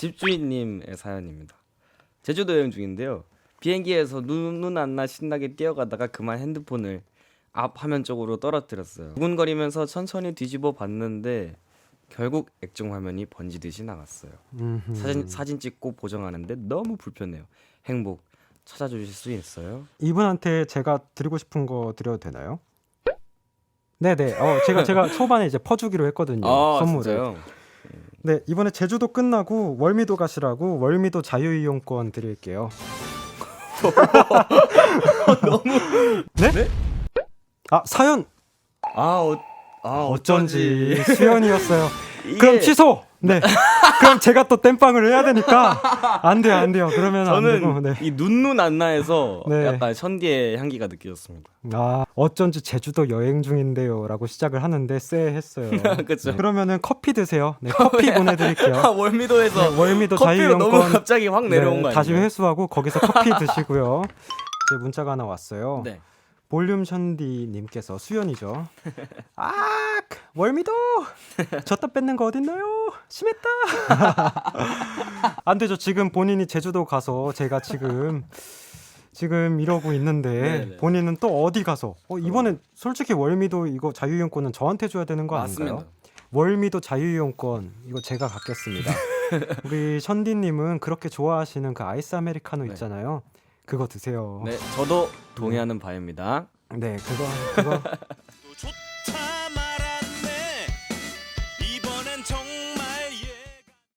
집주인님의 사연입니다. 제주도 여행 중인데요. 비행기에서 눈안 나 신나게 뛰어가다가 그만 핸드폰을 앞 화면 쪽으로 떨어뜨렸어요. 두근거리면서 천천히 뒤집어 봤는데 결국 액정 화면이 번지듯이 나갔어요. 음흠. 사진 사진 찍고 보정하는데 너무 불편해요. 행복 찾아주실 수 있어요? 이분한테 제가 드리고 싶은 거 드려도 되나요? 네네. 어 제가 제가 초반에 이제 퍼주기로 했거든요. 선물을. 아, 진짜요? 네 이번에 제주도 끝나고 월미도 가시라고 월미도 자유이용권 드릴게요. 너무 네? 네? 아 사연 아, 어, 아 어쩐지 수연이었어요. 이게 그럼 취소. 네. 그럼 제가 또 땜빵을 해야 되니까 안 돼요 안 돼요. 그러면. 저는 네. 이 눈눈 안나에서 네. 약간 션디의 향기가 느껴졌습니다. 아 어쩐지 제주도 여행 중인데요라고 시작을 하는데 쎄했어요. 그쵸. 네, 그러면은 커피 드세요. 네 커피 보내드릴게요. 아, 월미도에서 네, 월미도 커피로 너무 갑자기 확 내려온 네, 거 아니에요? 다시 회수하고 거기서 커피 드시고요. 제 문자가 하나 왔어요. 네. 볼륨 션디님께서 수연이죠. 아 월미도 졌다 뺏는 거 어딨나요? 심했다. 안 되죠. 지금 본인이 제주도 가서 제가 지금 지금 이러고 있는데 네네. 본인은 또 어디 가서 어, 이번엔 솔직히 월미도 이거 자유이용권은 저한테 줘야 되는 거 맞습니다. 아닌가요? 월미도 자유이용권 이거 제가 갖겠습니다. 우리 션디님은 그렇게 좋아하시는 그 아이스 아메리카노 네. 있잖아요. 그거 드세요. 네, 저도 동의하는 바입니다. 네, 그거 그거